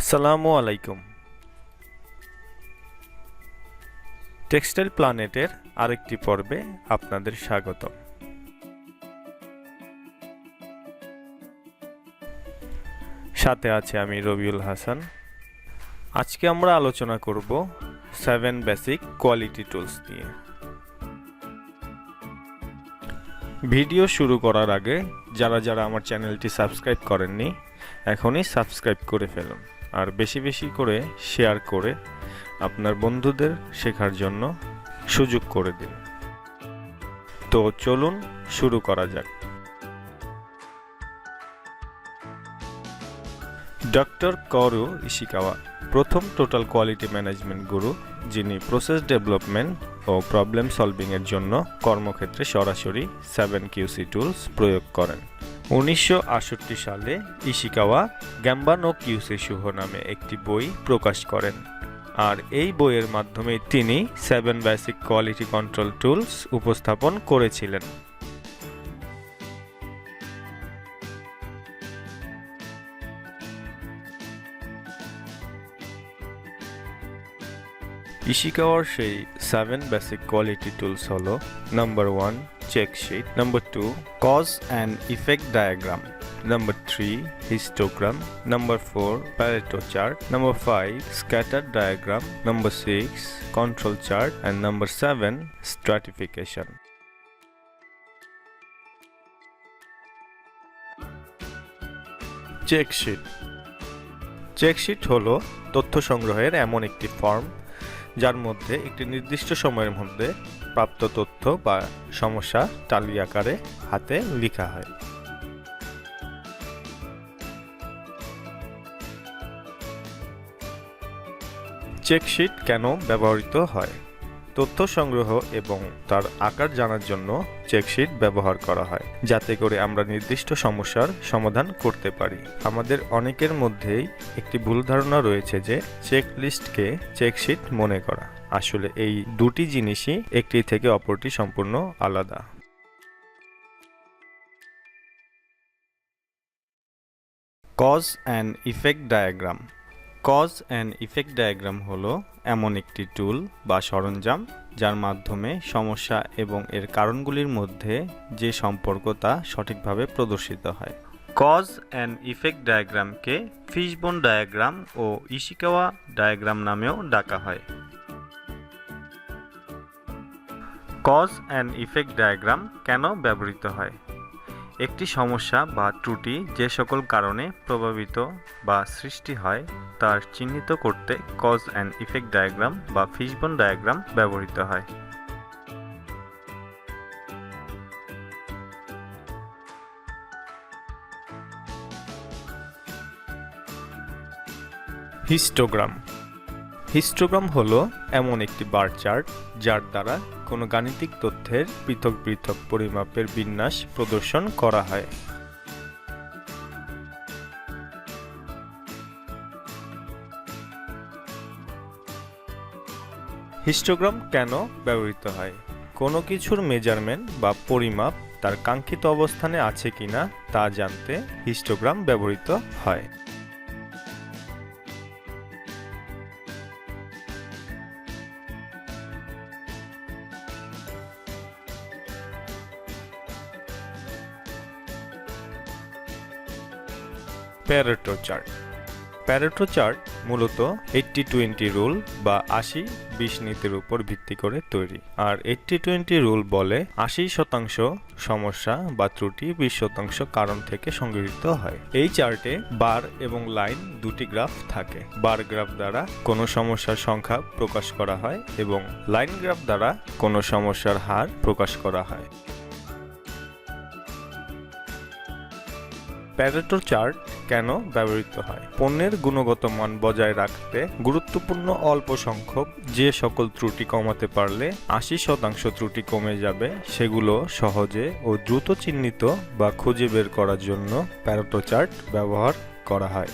আসসালামু আলাইকুম। টেক্সটাইল প্ল্যানেটের আরেকটি পর্বে আপনাদের স্বাগত সাথে আছে আমি রবিউল হাসান। আজকে আমরা আলোচনা করব সেভেন বেসিক কোয়ালিটি টুলস নিয়ে। ভিডিও শুরু করার আগে যারা যারা আমার চ্যানেলটি সাবস্ক্রাইব করেননি, এখনই সাবস্ক্রাইব করে ফেলুন। আর বেশি বেশি করে শেয়ার করে আপনার বন্ধুদের শেখার জন্য সুযোগ করে দিন। তো চলুন শুরু করা যাক। ডক্টর করু ইশিকাওয়া প্রথম টোটাল কোয়ালিটি ম্যানেজমেন্ট গুরু যিনি প্রসেস ডেভেলপমেন্ট ও প্রবলেম সলভিংয়ের জন্য কর্মক্ষেত্রে সরাসরি সেভেন কিউসি টুলস প্রয়োগ করেন। উনিশশো আটষট্টি সালে ইশিকাওয়া গ্যাম্বানো শুভ নামে একটি বই প্রকাশ করেন। আর এই বইয়ের মাধ্যমে তিনি seven basic quality control tools উপস্থাপন করেছিলেন। ইশিকাওয়ার সেই সেভেন বেসিক কোয়ালিটি টুলস হলো number one check sheet number two cause and effect diagram number three histogram number four Pareto chart number five scatter diagram number six control chart and number seven stratification check sheet check sheet check হলো তথ্য সংগ্রহের এমন একটি form যার মধ্যে একটি নির্দিষ্ট সময়ের মধ্যে প্রাপ্ত তথ্য বা সমস্যা টালি আকারে হাতে লেখা হয়। চেকশিট কেন ব্যবহৃত হয়? তথ্য সংগ্রহ এবং তার আকার জানার জন্য চেকশিট ব্যবহার করা হয়, যাতে করে আমরা নির্দিষ্ট সমস্যার সমাধান করতে পারি। আমাদের অনেকের মধ্যেই একটি ভুল ধারণা রয়েছে যে চেক লিস্টকে চেকশিট মনে করা। আসলে এই দুটি জিনিসই একটি থেকে অপরটি সম্পূর্ণ আলাদা। Cause and effect diagram cause and effect diagram হলো এমন একটি টুল বা সরঞ্জাম যার মাধ্যমে সমস্যা এবং এর কারণগুলির মধ্যে যে সম্পর্ক তা সঠিকভাবে প্রদর্শিত হয়। কজ অ্যান্ড ইফেক্ট ডায়াগ্রামকে ফিশবোন ডায়াগ্রাম ও ইশিকাওয়া ডায়াগ্রাম নামেও ডাকা হয়। কজ অ্যান্ড ইফেক্ট ডায়াগ্রাম কেন ব্যবহৃত হয়? একটি সমস্যা বা ত্রুটি যে সকল কারণে প্রভাবিত বা সৃষ্টি হয়, তার চিহ্নিত করতে কজ অ্যান্ড ইফেক্ট ডায়াগ্রাম বা ফিশবোন ডায়াগ্রাম ব্যবহৃত হয়। হিস্টোগ্রাম হিস্টোগ্রাম হলো এমন একটি বার চার্ট যার দ্বারা কোনো গাণিতিক তথ্যের পৃথক পৃথক পরিমাপের বিন্যাস প্রদর্শন করা হয়। হিস্টোগ্রাম কেন ব্যবহৃত হয়? কোনো কিছুর মেজারমেন্ট বা পরিমাপ তার কাঙ্ক্ষিত অবস্থানে আছে কিনা তা জানতে হিস্টোগ্রাম ব্যবহৃত হয়। প্যারেটো চার্ট প্যারেটো চার্ট মূলত এইট্টি টোয়েন্টি রুল বা আশি বিশ নীতির উপর ভিত্তি করে তৈরি। আর এইট্টি টোয়েন্টি রুল বলে আশি শতাংশ সমস্যা বা ত্রুটি বিশ শতাংশ কারণ থেকে সংগৃহীত হয়। এই চার্টে বার এবং লাইন দুটি গ্রাফ থাকে। বার গ্রাফ দ্বারা কোনো সমস্যার সংখ্যা প্রকাশ করা হয় এবং লাইন গ্রাফ দ্বারা কোনো সমস্যার হার প্রকাশ করা হয়। প্যারেটো চার্ট কেন ব্যবহৃত হয়? পণ্যের গুণগত মান বজায় রাখতে গুরুত্বপূর্ণ অল্প সংখ্যক যে সকল ত্রুটি কমাতে পারলে আশি শতাংশ ত্রুটি কমে যাবে, সেগুলো সহজে ও দ্রুত চিহ্নিত বা খুঁজে বের করার জন্য প্যারেটো চার্ট ব্যবহার করা হয়।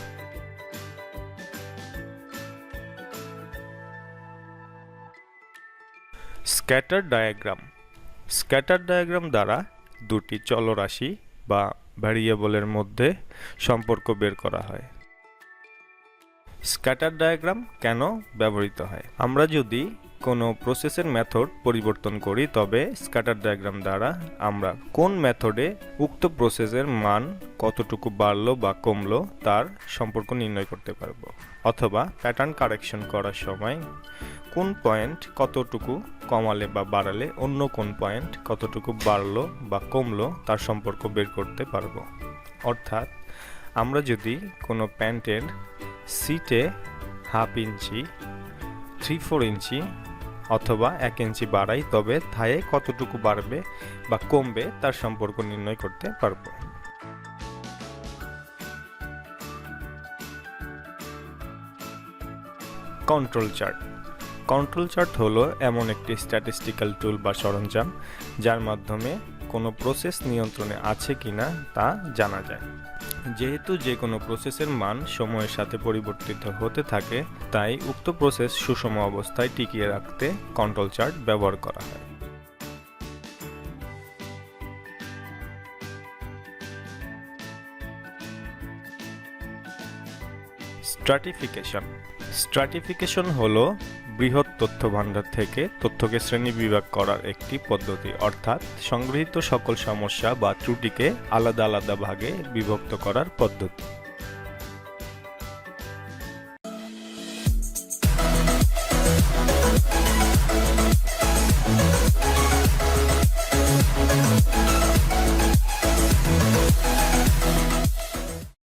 Scatter diagram. স্ক্যাটার ডায়াগ্রাম দ্বারা দুটি চলরাশি বা ভ্যারিয়েবলের মধ্যে সম্পর্ক বের করা হয়। স্ক্যাটার ডায়াগ্রাম কেন ব্যবহৃত হয়? আমরা যদি কোনো প্রসেসের মেথড পরিবর্তন করি, তবে স্ক্যাটার ডায়াগ্রাম দ্বারা আমরা কোন মেথডে উক্ত প্রসেসের মান কতটুকু বাড়লো বা কমলো তার সম্পর্ক নির্ণয় করতে পারব, অথবা প্যাটার্ন কারেকশন করার সময় কোন পয়েন্ট কতটুকু কমালে বা বাড়ালে অন্য কোন পয়েন্ট কতটুকু বাড়লো বা কমলো তার সম্পর্ক বের করতে পারব। অর্থাৎ আমরা যদি কোনো প্যান্টের সিটে half inch three four inch অথবা এক ইঞ্চি বাড়াই তবে থায়ে কতটুকু বাড়বে বা কমবে তার সম্পর্ক নির্ণয় করতে পারব। কন্ট্রোল চার্ট কন্ট্রোল চার্ট হলো এমন একটি স্ট্যাটিস্টিক্যাল টুল বা সরঞ্জাম, যার মাধ্যমে কোনো প্রসেস নিয়ন্ত্রণে আছে কিনা তা জানা যায়। যেহেতু যে কোনো প্রসেসের মান সময়ের সাথে পরিবর্তিত হতে থাকে, তাই উক্ত প্রসেস সুষম অবস্থায় টিকিয়ে রাখতে কন্ট্রোল চার্ট ব্যবহার করা হয়। স্ট্রাটিফিকেশন স্ট্রাটিফিকেশন হলো বৃহৎ তথ্য ভাণ্ডার থেকে তথ্যকে শ্রেণীবিভাগ করার একটি পদ্ধতি, অর্থাৎ সংগৃহীত সকল সমস্যা বা ত্রুটিকে আলাদা আলাদা ভাগে বিভক্ত করার পদ্ধতি।